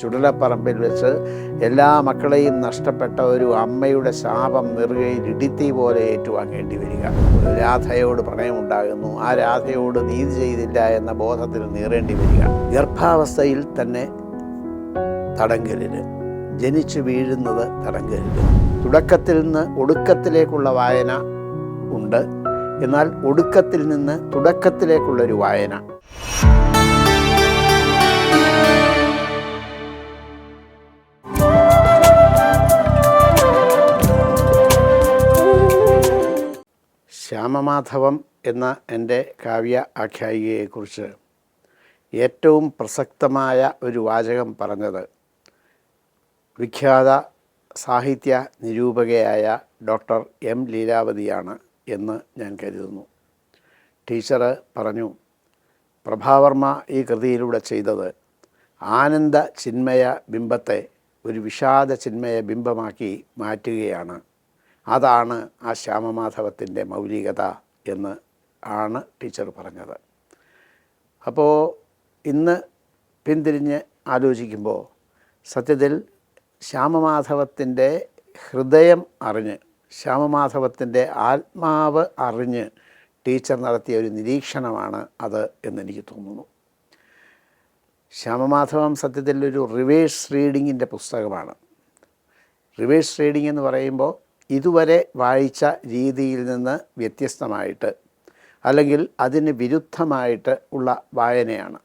ചുടലപ്പറമ്പിൽ വെച്ച് എല്ലാ മക്കളെയും നഷ്ടപ്പെട്ട ഒരു അമ്മയുടെ ശാപം നെറുകയിൽ ഇടിത്തി പോലെ ഏറ്റുവാങ്ങേണ്ടി വരിക. രാധയോട് പ്രണയമുണ്ടാകുന്നു. ആ രാധയോട് നീതി ചെയ്തില്ല എന്ന ബോധത്തിൽ നീറേണ്ടി വരിക. ഗർഭാവസ്ഥയിൽ തന്നെ തടങ്കലിന് ജനിച്ചു വീഴുന്നത് തടങ്കലിന് തുടക്കത്തിൽ നിന്ന് ഒടുക്കത്തിലേക്കുള്ള വായന ഉണ്ട്. എന്നാൽ ഒടുക്കത്തിൽ നിന്ന് തുടക്കത്തിലേക്കുള്ളൊരു വായന. ശ്യാമമാധവം എന്ന എന്റെ കാവ്യ ആഖ്യായികയെക്കുറിച്ച് ഏറ്റവും പ്രസക്തമായ ഒരു വാചകം പറഞ്ഞത് വിഖ്യാത സാഹിത്യ നിരൂപകയായ ഡോക്ടർ എം ലീലാവതിയാണ് എന്ന് ഞാൻ കരുതുന്നു. ടീച്ചർ പറഞ്ഞു പ്രഭാവർമ്മ ഈ കൃതിയിലൂടെ ചെയ്തത് ആനന്ദ ചിന്മയ ബിംബത്തെ ഒരു വിഷാദ ചിന്മയ ബിംബമാക്കി മാറ്റുകയാണ്. അതാണ് ആ ശ്യാമമാധവത്തിന്റെ മൗലികത എന്ന് ആണ് ടീച്ചർ പറഞ്ഞത്. അപ്പോൾ ഇന്ന് പിന്തിരിഞ്ഞ് ആലോചിക്കുമ്പോൾ സത്യത്തിൽ ശ്യാമമാധവത്തിന്റെ ഹൃദയം അറിഞ്ഞ് ശ്യാമമാധവത്തിന്റെ ആത്മാവ് അറിഞ്ഞ് ടീച്ചർ നടത്തിയ ഒരു നിരീക്ഷണമാണ് അത് എന്നെനിക്ക് തോന്നുന്നു. ശ്യാമമാധവം സത്യത്തിൽ ഒരു റിവേഴ്സ് റീഡിങ്ങിന്റെ പുസ്തകമാണ്. റിവേഴ്സ് റീഡിംഗ് എന്ന് പറയുമ്പോൾ ഇതുവരെ വായിച്ച രീതിയിൽ നിന്ന് വ്യത്യസ്തമായിട്ട് അല്ലെങ്കിൽ അതിന് വിരുദ്ധമായിട്ട് ഉള്ള വായനയാണ്.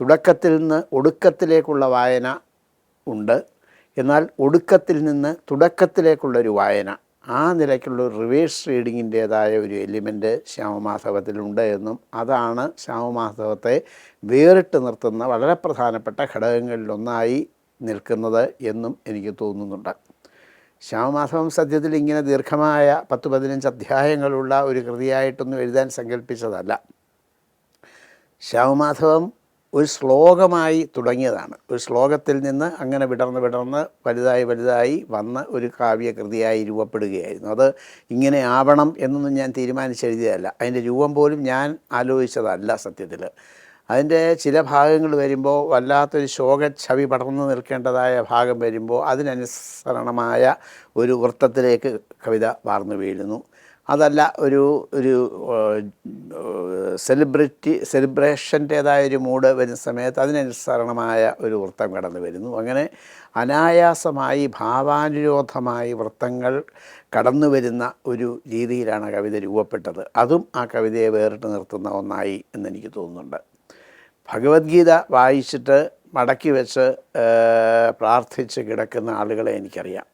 തുടക്കത്തിൽ നിന്ന് ഒടുക്കത്തിലേക്കുള്ള വായന ഉണ്ട്. എന്നാൽ ഒടുക്കത്തിൽ നിന്ന് തുടക്കത്തിലേക്കുള്ളൊരു വായന ആ നിലയ്ക്കുള്ള റിവേഴ്സ് റീഡിങ്ങിന്റേതായ ഒരു എലിമെന്റ് ശ്യാമമാധവത്തിലുണ്ട് എന്നും അതാണ് ശ്യാമമാധവത്തെ വേറിട്ട് നിർത്തുന്ന വളരെ പ്രധാനപ്പെട്ട ഘടകങ്ങളിലൊന്നായി നിൽക്കുന്നത് എന്നും എനിക്ക് തോന്നുന്നുണ്ട്. ശ്യാമമാധവം സദ്യത്തിൽ ഇങ്ങനെ ദീർഘമായ പത്ത് പതിനഞ്ച് അധ്യായങ്ങളുള്ള ഒരു കൃതിയായിട്ടൊന്നും എഴുതാൻ സങ്കല്പിച്ചതല്ല ശ്യാമമാധവം ഒരു ശ്ലോകമായി തുടങ്ങിയതാണ്. ഒരു ശ്ലോകത്തിൽ നിന്ന് അങ്ങനെ വിടർന്ന് വിടർന്ന് വലുതായി വലുതായി വന്ന ഒരു കാവ്യകൃതിയായി രൂപപ്പെടുകയായിരുന്നു. അത് ഇങ്ങനെ ആവണം എന്നൊന്നും ഞാൻ തീരുമാനിച്ചെഴുതിയതല്ല. അതിന്റെ രൂപം പോലും ഞാൻ ആലോചിച്ചതല്ല സത്യത്തിൽ. അതിന്റെ ചില ഭാഗങ്ങൾ വരുമ്പോൾ വല്ലാത്തൊരു ശോകച്ഛവി പടർന്നു നിൽക്കേണ്ടതായ ഭാഗം വരുമ്പോൾ അതിനനുസരണമായ ഒരു വൃത്തത്തിലേക്ക് കവിത വാർന്നു വീഴുന്നു. അതല്ല ഒരു ഒരു സെലിബ്രിറ്റി സെലിബ്രേഷന്റേതായ ഒരു മൂഡ് വരുന്ന സമയത്ത് അതിനനുസരണമായ ഒരു വൃത്തം കടന്നു വരുന്നു. അങ്ങനെ അനായാസമായി ഭാവാനുരോധമായി വൃത്തങ്ങൾ കടന്നു വരുന്ന ഒരു രീതിയിലാണ് കവിത രൂപപ്പെട്ടത്. അതും ആ കവിതയെ വേറിട്ട് നിർത്തുന്ന ഒന്നായി എന്നെനിക്ക് തോന്നുന്നുണ്ട്. ഭഗവത്ഗീത വായിച്ചിട്ട് മടക്കി വെച്ച് പ്രാർത്ഥിച്ച് കിടക്കുന്ന ആളുകളെ എനിക്കറിയാം.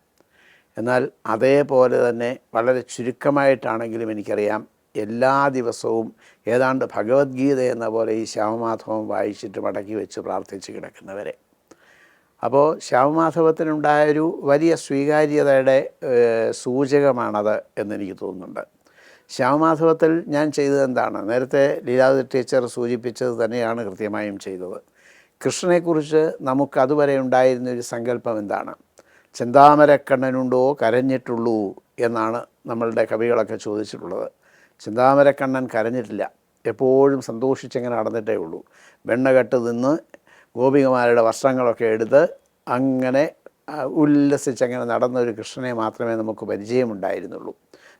എന്നാൽ അതേപോലെ തന്നെ വളരെ ചുരുക്കമായിട്ടാണെങ്കിലും എനിക്കറിയാം എല്ലാ ദിവസവും ഏതാണ്ട് ഭഗവത്ഗീത എന്ന പോലെ ഈ ശ്യാമമാധവം വായിച്ചിട്ട് മടക്കി വെച്ച് പ്രാർത്ഥിച്ച് കിടക്കുന്നവരെ. അപ്പോൾ ശ്യാമമാധവത്തിനുണ്ടായൊരു വലിയ സ്വീകാര്യതയുടെ സൂചകമാണത് എന്നെനിക്ക് തോന്നുന്നുണ്ട്. ശ്യാമമാധവത്തിൽ ഞാൻ ചെയ്തത് എന്താണ്? നേരത്തെ ലീലാവതി ടീച്ചർ സൂചിപ്പിച്ചത് തന്നെയാണ് കൃത്യമായും ചെയ്തത്. കൃഷ്ണനെക്കുറിച്ച് നമുക്ക് അതുവരെ ഉണ്ടായിരുന്ന ഒരു സങ്കല്പം എന്താണ്? ചിന്താമരക്കണ്ണനുണ്ടോ കരഞ്ഞിട്ടുള്ളൂ എന്നാണ് നമ്മളുടെ കവികളൊക്കെ ചോദിച്ചിട്ടുള്ളത്. ചിന്താമരക്കണ്ണൻ കരഞ്ഞിട്ടില്ല. എപ്പോഴും സന്തോഷിച്ചിങ്ങനെ നടന്നിട്ടേ ഉള്ളൂ. വെണ്ണകെട്ട് നിന്ന് ഗോപികമാരുടെ വസ്ത്രങ്ങളൊക്കെ എടുത്ത് അങ്ങനെ ഉല്ലസിച്ചങ്ങനെ നടന്ന ഒരു കൃഷ്ണനെ മാത്രമേ നമുക്ക് പരിചയമുണ്ടായിരുന്നുള്ളൂ.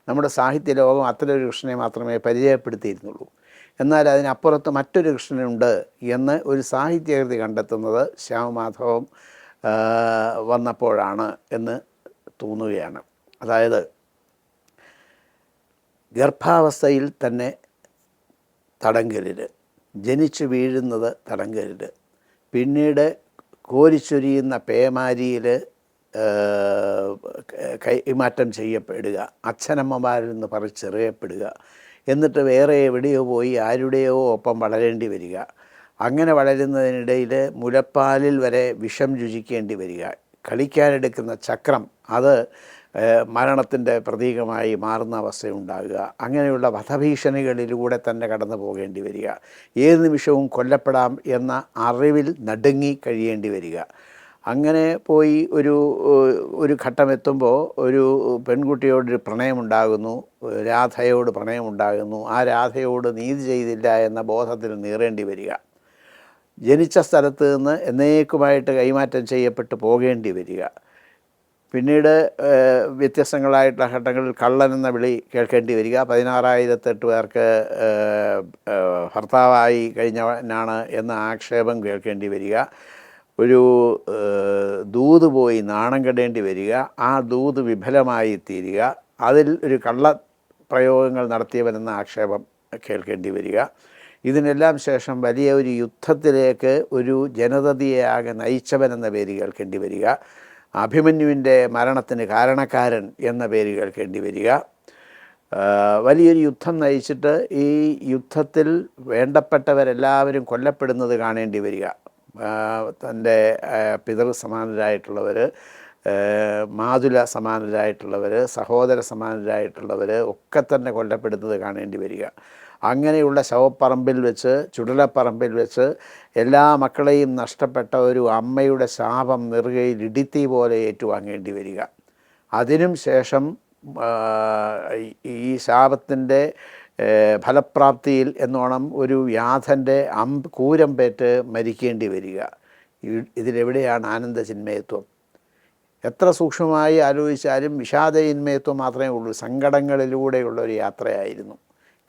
നമ്മുടെ സാഹിത്യ ലോകം അത്തരമൊരു കൃഷ്ണനെ മാത്രമേ പരിചയപ്പെടുത്തിയിരുന്നുള്ളൂ. എന്നാൽ അതിനപ്പുറത്ത് മറ്റൊരു കൃഷ്ണനുണ്ട് എന്ന് ഒരു സാഹിത്യകൃതി കണ്ടെത്തുന്നത് ശ്യാമമാധവം വന്നപ്പോഴാണ് എന്ന് തോന്നുകയാണ്. അതായത് ഗർഭാവസ്ഥയിൽ തന്നെ തടങ്കലിൽ ജനിച്ച് വീഴുന്നത് തടങ്കലിൽ പിന്നീട് കോരിച്ചൊരിയുന്ന പേമാരിയിൽ കൈമാറ്റം ചെയ്യപ്പെടുക അച്ഛനമ്മമാരിൽ നിന്ന് പറിച്ചെറിയപ്പെടുക എന്നിട്ട് വേറെ എവിടെയോ പോയി ആരുടെയോ ഒപ്പം വളരേണ്ടി വരിക. അങ്ങനെ വളരുന്നതിനിടയിൽ മുലപ്പാലിൽ വരെ വിഷം രുചിക്കേണ്ടി വരിക. കളിക്കാനെടുക്കുന്ന ചക്രം അത് മരണത്തിന്റെ പ്രതീകമായി മാറുന്ന അവസ്ഥയുണ്ടാകുക. അങ്ങനെയുള്ള വധഭീഷണികളിലൂടെ തന്നെ കടന്നു പോകേണ്ടി വരിക. ഏത് നിമിഷവും കൊല്ലപ്പെടാം എന്ന അറിവിൽ നടുങ്ങി കഴിയേണ്ടി വരിക. അങ്ങനെ പോയി ഒരു ഒരു ഘട്ടം എത്തുമ്പോൾ ഒരു പെൺകുട്ടിയോടൊരു പ്രണയമുണ്ടാകുന്നു രാധയോട് പ്രണയമുണ്ടാകുന്നു. ആ രാധയോട് നീതി ചെയ്തില്ല എന്ന ബോധത്തിൽ നീറേണ്ടി വരിക. ജനിച്ച സ്ഥലത്ത് നിന്ന് എന്നേക്കുമായിട്ട് കൈമാറ്റം ചെയ്യപ്പെട്ട് പോകേണ്ടി വരിക. പിന്നീട് വ്യത്യസ്തങ്ങളായിട്ടുള്ള ഘട്ടങ്ങളിൽ കള്ളൻ എന്ന വിളി കേൾക്കേണ്ടി വരിക. പതിനാറായിരത്തെട്ട് പേർക്ക് ഭർത്താവായി കഴിഞ്ഞവനാണ് എന്ന ആക്ഷേപം കേൾക്കേണ്ടി വരിക. ഒരു ദൂത് പോയി നാണം കെടേണ്ടി വരിക ആ ദൂത് വിഫലമായി തീരുക അതിൽ ഒരു കള്ള പ്രയോഗങ്ങൾ നടത്തിയവനെന്ന ആക്ഷേപം കേൾക്കേണ്ടി വരിക. ഇതിനെല്ലാം ശേഷം വലിയ ഒരു യുദ്ധത്തിലേക്ക് ഒരു ജനതയെ ആകെ നയിച്ചവനെന്ന പേര് കേൾക്കേണ്ടി വരിക. അഭിമന്യുവിന്റെ മരണത്തിന് കാരണക്കാരൻ എന്ന പേര് കേൾക്കേണ്ടി വരിക. വലിയൊരു യുദ്ധം നയിച്ചിട്ട് ഈ യുദ്ധത്തിൽ വേണ്ടപ്പെട്ടവരെല്ലാവരും കൊല്ലപ്പെടുന്നത് കാണേണ്ടി വരിക. തന്റെ പിതൃ സമാനരായിട്ടുള്ളവർ മാതുല സമാനരായിട്ടുള്ളവർ സഹോദര സമാനരായിട്ടുള്ളവർ ഒക്കെ തന്നെ കൊല്ലപ്പെടുന്നത് കാണേണ്ടി വരിക. അങ്ങനെയുള്ള ശവപ്പറമ്പിൽ വെച്ച് ചുടലപ്പറമ്പിൽ വെച്ച് എല്ലാ മക്കളെയും നഷ്ടപ്പെട്ട ഒരു അമ്മയുടെ ശാപം നെറുകയിൽ ഇടിത്തി പോലെ ഏറ്റുവാങ്ങേണ്ടി വരിക. അതിനും ശേഷം ഈ- ശാപത്തിന്റെ ഫലപ്രാപ്തിയിൽ എന്നോണം ഒരു വ്യാധന്റെ അമ്പ് കൂരമ്പേറ്റ് മരിക്കേണ്ടി വരിക. ഇതിലെവിടെയാണ് ആനന്ദചിന്മയത്വം? എത്ര സൂക്ഷ്മമായി ആലോചിച്ചാലും വിഷാദയിന്മയത്വം മാത്രമേ ഉള്ളൂ. സങ്കടങ്ങളിലൂടെയുള്ള ഒരു യാത്രയായിരുന്നു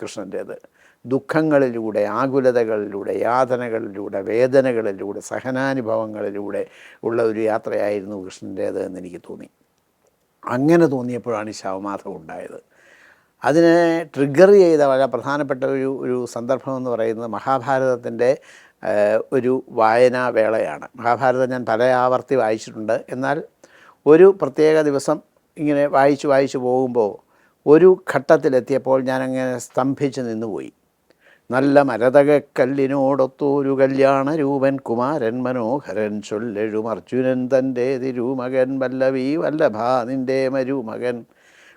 കൃഷ്ണന്റേത്. ദുഃഖങ്ങളിലൂടെ ആകുലതകളിലൂടെ യാതനകളിലൂടെ വേദനകളിലൂടെ സഹനാനുഭവങ്ങളിലൂടെ ഉള്ള ഒരു യാത്രയായിരുന്നു കൃഷ്ണന്റേത് എന്ന് എനിക്ക് തോന്നി. അങ്ങനെ തോന്നിയപ്പോഴാണ് ഈ ശവമാധം ഉണ്ടായത്. അതിനെ ട്രിഗർ ചെയ്ത വളരെ പ്രധാനപ്പെട്ട ഒരു ഒരു സന്ദർഭം എന്ന് പറയുന്നത് മഹാഭാരതത്തിന്റെ ഒരു വായനാ വേളയാണ്. മഹാഭാരതം ഞാൻ പല ആവർത്തി വായിച്ചിട്ടുണ്ട്. എന്നാൽ ഒരു പ്രത്യേക ദിവസം ഇങ്ങനെ വായിച്ച് വായിച്ച് പോകുമ്പോൾ ഒരു ഘട്ടത്തിലെത്തിയപ്പോൾ ഞാനങ്ങനെ സ്തംഭിച്ച് നിന്നുപോയി. നല്ല മരതകക്കല്ലിനോടൊത്തൊരു കല്യാണ രൂപൻ കുമാരൻ മനോഹരൻ ചൊല്ലെഴും അർജുനൻ തന്റെ തിരുമകൻ വല്ലവീ വല്ലഭാ നിന്റെ മരുമകൻ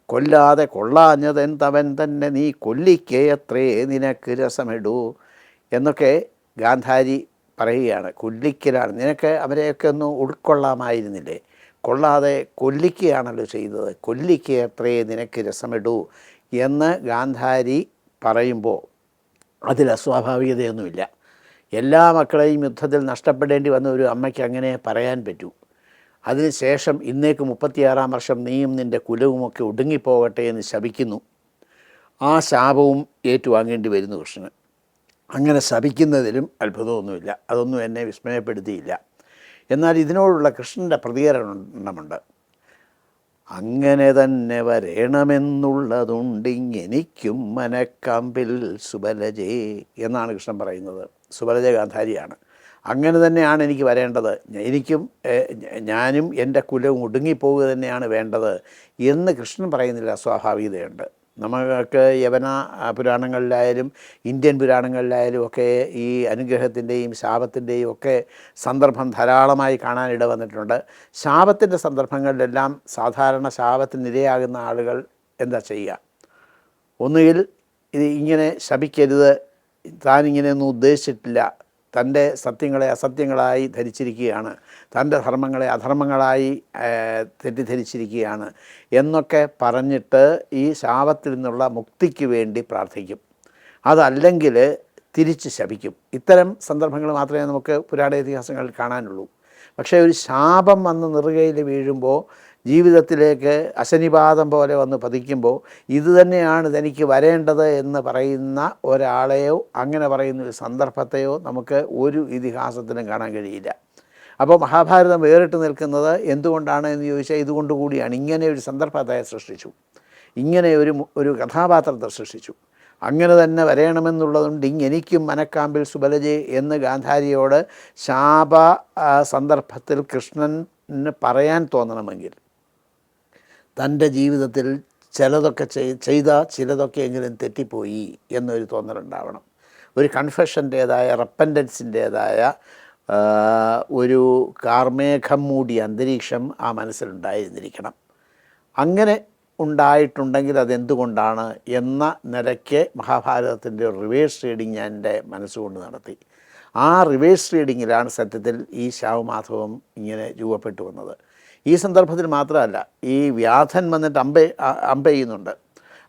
കൊല്ലാതെ കൊള്ളാഞ്ഞതൻ തവൻ തന്നെ നീ കൊല്ലിക്കേ അത്രേ നിനക്ക് രസമിടൂ എന്നൊക്കെ ഗാന്ധാരി പറയുകയാണ്. കൊല്ലിക്കലാണ്. നിനക്ക് അവരെയൊക്കെ ഒന്ന് ഉൾക്കൊള്ളാമായിരുന്നില്ലേ? കൊള്ളാതെ കൊല്ലിക്കുകയാണല്ലോ ചെയ്തത്. കൊല്ലിക്കേ അത്രേ നിനക്ക് രസമിടൂ എന്ന് ഗാന്ധാരി പറയുമ്പോൾ അതിൽ അസ്വാഭാവികതയൊന്നുമില്ല. എല്ലാ മക്കളെയും യുദ്ധത്തിൽ നഷ്ടപ്പെടേണ്ടി വന്ന ഒരു അമ്മയ്ക്ക് അങ്ങനെ പറയാൻ പറ്റൂ. അതിനുശേഷം ഇന്നേക്ക് മുപ്പത്തിയാറാം വർഷം നീയും നിന്റെ കുലവുമൊക്കെ ഒടുങ്ങിപ്പോകട്ടെ എന്ന് ശപിക്കുന്നു. ആ ശാപവും ഏറ്റുവാങ്ങേണ്ടി വരുന്നു കൃഷ്ണന് അങ്ങനെ ശപിക്കുന്നതിലും അത്ഭുതമൊന്നുമില്ല. അതൊന്നും എന്നെ വിസ്മയപ്പെടുത്തിയില്ല. എന്നാൽ ഇതിനോടുള്ള കൃഷ്ണന്റെ പ്രതികരണമുണ്ട്. അങ്ങനെ തന്നെ വരേണമെന്നുള്ളതുണ്ടിങ്ങെനിക്കും മനക്കാമ്പിൽ സുബലജേ എന്നാണ് കൃഷ്ണൻ പറയുന്നത്. സുബലജ ഗാന്ധാരിയാണ് അങ്ങനെ തന്നെയാണ് എനിക്ക് വരേണ്ടത്. എനിക്കും ഞാനും എന്റെ കുലവും ഒടുങ്ങിപ്പോവുക തന്നെയാണ് വേണ്ടത് എന്ന് കൃഷ്ണൻ പറയുന്നില്ല സ്വാഭാവികതയുണ്ട് നമുക്ക് യവന പുരാണങ്ങളിലായാലും ഇന്ത്യൻ പുരാണങ്ങളിലായാലും ഒക്കെ ഈ അനുഗ്രഹത്തിന്റെയും ശാപത്തിന്റെയും ഒക്കെ സന്ദർഭം ധാരാളമായി കാണാനിട വന്നിട്ടുണ്ട്. ശാപത്തിന്റെ സന്ദർഭങ്ങളിലെല്ലാം സാധാരണ ശാപത്തിനിരയാകുന്ന ആളുകൾ എന്താ ചെയ്യുക? ഒന്നുകിൽ ഇത് ഇങ്ങനെ ശപിക്കരുത് താനിങ്ങനെയൊന്നും ഉദ്ദേശിച്ചിട്ടില്ല തന്റെ സത്യങ്ങളെ അസത്യങ്ങളായി ധരിച്ചിരിക്കുകയാണ്. തന്റെ ധർമ്മങ്ങളെ അധർമ്മങ്ങളായി തെറ്റിദ്ധരിച്ചിരിക്കുകയാണ് എന്നൊക്കെ പറഞ്ഞിട്ട് ഈ ശാപത്തിൽ നിന്നുള്ള മുക്തിക്ക് വേണ്ടി പ്രാർത്ഥിക്കും. അതല്ലെങ്കിൽ തിരിച്ച് ശപിക്കും. ഇത്തരം സന്ദർഭങ്ങൾ മാത്രമേ നമുക്ക് പുരാണ ഇതിഹാസങ്ങളിൽ കാണാനുള്ളൂ. പക്ഷേ ഒരു ശാപം വന്ന് നിറുകയിൽ വീഴുമ്പോൾ ജീവിതത്തിലേക്ക് അശനിപാതം പോലെ വന്ന് പതിക്കുമ്പോൾ ഇത് തന്നെയാണ് തനിക്ക് വരേണ്ടത് എന്ന് പറയുന്ന ഒരാളെയോ അങ്ങനെ പറയുന്ന ഒരു സന്ദർഭത്തെയോ നമുക്ക് ഒരു ഇതിഹാസത്തിനും കാണാൻ കഴിയില്ല. അപ്പോൾ മഹാഭാരതം വേറിട്ട് നിൽക്കുന്നത് എന്തുകൊണ്ടാണ് എന്ന് ചോദിച്ചാൽ ഇതുകൊണ്ട് കൂടിയാണ്. ഇങ്ങനെ ഒരു സന്ദർഭത്തെ സൃഷ്ടിച്ചു. ഇങ്ങനെ ഒരു ഒരു കഥാപാത്രത്തെ സൃഷ്ടിച്ചു. അങ്ങനെ തന്നെ വരയണമെന്നുള്ളതുകൊണ്ട് ഇങ്ങെനിക്കും മനക്കാമ്പിൽ സുബലജെ എന്ന് ഗാന്ധാരിയോട് ശാപ സന്ദർഭത്തിൽ കൃഷ്ണന് പറയാൻ തോന്നണമെങ്കിൽ തന്റെ ജീവിതത്തിൽ ചിലതൊക്കെ ചെയ്- ചെയ്ത ചിലതൊക്കെ എങ്കിലും തെറ്റിപ്പോയി എന്നൊരു തോന്നലുണ്ടാവണം. ഒരു കൺഫെഷന്റേതായ റെപ്പൻഡൻസിന്റേതായ ഒരു കാർമേഘം മൂടിയ അന്തരീക്ഷം ആ മനസ്സിലുണ്ടായിരുന്നിരിക്കണം. അങ്ങനെ ഉണ്ടായിട്ടുണ്ടെങ്കിൽ അതെന്തുകൊണ്ടാണ് എന്ന നിലയ്ക്ക് മഹാഭാരതത്തിന്റെ റിവേഴ്സ് റീഡിങ് ഞാൻ എന്റെ മനസ്സുകൊണ്ട് നടത്തി. ആ റിവേഴ്സ് റീഡിങ്ങിലാണ് സത്യത്തിൽ ഈ ശാവമാധവം ഇങ്ങനെ രൂപപ്പെട്ടു വന്നത്. ഈ സന്ദർഭത്തിൽ മാത്രമല്ല ഈ വ്യാധൻ വന്നിട്ട് അമ്പ അമ്പ ചെയ്യുന്നുണ്ട്.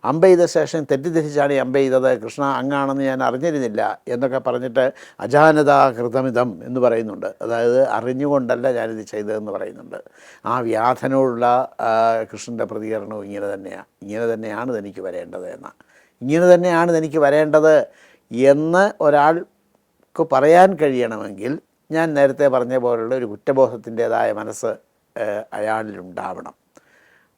അമ്പ ചെയ്ത ശേഷം തെറ്റിദ്ധരിച്ചാണ് ഈ അമ്പ ചെയ്തത്. കൃഷ്ണ അങ്ങാണെന്ന് ഞാൻ അറിഞ്ഞിരുന്നില്ല എന്നൊക്കെ പറഞ്ഞിട്ട് അജാനതാ കൃതമിതം എന്ന് പറയുന്നുണ്ട്. അതായത് അറിഞ്ഞുകൊണ്ടല്ല ഞാനിത് ചെയ്തതെന്ന് പറയുന്നുണ്ട്. ആ വ്യാധനോടുള്ള കൃഷ്ണന്റെ പ്രതികരണവും ഇങ്ങനെ തന്നെയാണ് ഇങ്ങനെ തന്നെയാണ് തനിക്ക് വരേണ്ടത് എന്ന. ഇങ്ങനെ തന്നെയാണ് തനിക്ക് വരേണ്ടത് എന്ന് ഒരാൾക്ക് പറയാൻ കഴിയണമെങ്കിൽ ഞാൻ നേരത്തെ പറഞ്ഞ പോലുള്ള ഒരു കുറ്റബോധത്തിന്റേതായ മനസ്സ് അയാളിലുണ്ടാവണം.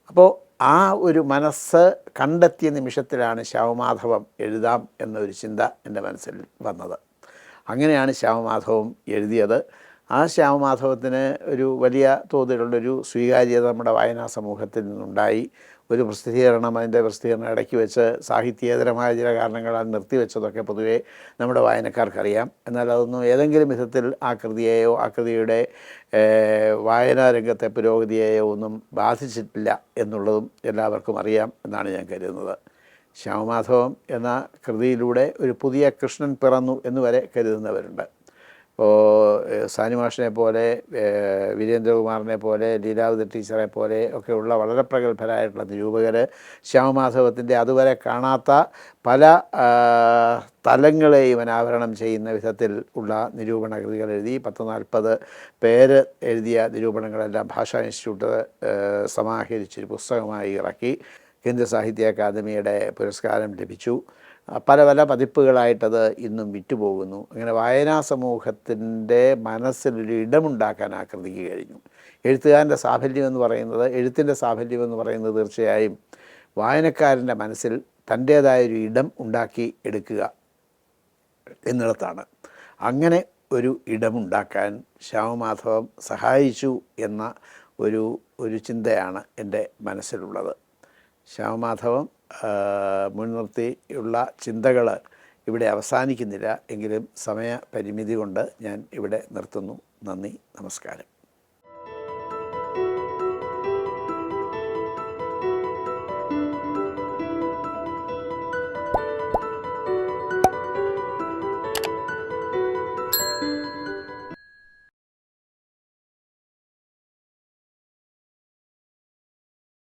അപ്പോൾ ആ ഒരു മനസ്സ് കണ്ടെത്തിയ നിമിഷത്തിലാണ് ശ്യാമമാധവം എഴുതാം എന്നൊരു ചിന്ത എന്റെ മനസ്സിൽ വന്നത്. അങ്ങനെയാണ് ശ്യാമമാധവം എഴുതിയത്. ആ ശ്യാമമാധവത്തിന് ഒരു വലിയ തോതിലുള്ളൊരു സ്വീകാര്യത നമ്മുടെ വായനാ സമൂഹത്തിൽ നിന്നുണ്ടായി. ഒരു പ്രസിദ്ധീകരണം അതിന്റെ പ്രസിദ്ധീകരണം ഇടയ്ക്ക് വെച്ച് സാഹിത്യേതരമായ ചില കാരണങ്ങളാൽ നിർത്തിവെച്ചതൊക്കെ പൊതുവേ നമ്മുടെ വായനക്കാർക്കറിയാം. എന്നാൽ അതൊന്നും ഏതെങ്കിലും വിധത്തിൽ ആ കൃതിയെയോ ആ കൃതിയുടെ വായനാരംഗത്തെ വായനാ രംഗത്തെ പുരോഗതിയെയോ ഒന്നും ബാധിച്ചിട്ടില്ല എന്നുള്ളതും എല്ലാവർക്കും അറിയാം എന്നാണ് ഞാൻ കരുതുന്നത്. ശ്യാമമാധവം എന്ന കൃതിയിലൂടെ ഒരു പുതിയ കൃഷ്ണൻ പിറന്നു എന്ന് വരെ കരുതുന്നവരുണ്ട്. ഇപ്പോൾ സാനിമാഷിനെ പോലെ വീരേന്ദ്രകുമാറിനെ പോലെ ലീലാവതി ടീച്ചറെ പോലെ ഒക്കെയുള്ള വളരെ പ്രഗത്ഭരായിട്ടുള്ള നിരൂപകർ ശ്യാമമാധവത്തിന്റെ അതുവരെ കാണാത്ത പല തലങ്ങളെയും അനാവരണം ചെയ്യുന്ന വിധത്തിൽ ഉള്ള നിരൂപണ കൃതികൾ എഴുതി പത്ത് നാൽപ്പത് പേര് എഴുതിയ നിരൂപണങ്ങളെല്ലാം ഭാഷാ ഇൻസ്റ്റിറ്റ്യൂട്ട് സമാഹരിച്ചൊരു പുസ്തകമായി ഇറക്കി കേന്ദ്ര സാഹിത്യ അക്കാദമിയുടെ പുരസ്കാരം ലഭിച്ചു. പല പല പതിപ്പുകളായിട്ടത് ഇന്നും വിറ്റുപോകുന്നു. അങ്ങനെ വായനാ സമൂഹത്തിന്റെ മനസ്സിലൊരു ഇടമുണ്ടാക്കാൻ ആ കൃതിക്ക് കഴിഞ്ഞു. എഴുത്തുകാരന്റെ സാഫല്യം എന്ന് പറയുന്നത് എഴുത്തിന്റെ സാഫല്യം എന്ന് പറയുന്നത് തീർച്ചയായും വായനക്കാരന്റെ മനസ്സിൽ തന്റേതായൊരു ഇടം ഉണ്ടാക്കി എടുക്കുക എന്നിടത്താണ്. അങ്ങനെ ഒരു ഇടമുണ്ടാക്കാൻ ശ്യാമമാധവം സഹായിച്ചു എന്ന ഒരു ഒരു ചിന്തയാണ് എന്റെ മനസ്സിലുള്ളത്. ശ്യാമമാധവം മുൻനിർത്തിയുള്ള ചിന്തകൾ ഇവിടെ അവസാനിക്കുന്നില്ല. എങ്കിലും സമയ പരിമിതി കൊണ്ട് ഞാൻ ഇവിടെ നിർത്തുന്നു. നന്ദി നമസ്കാരം.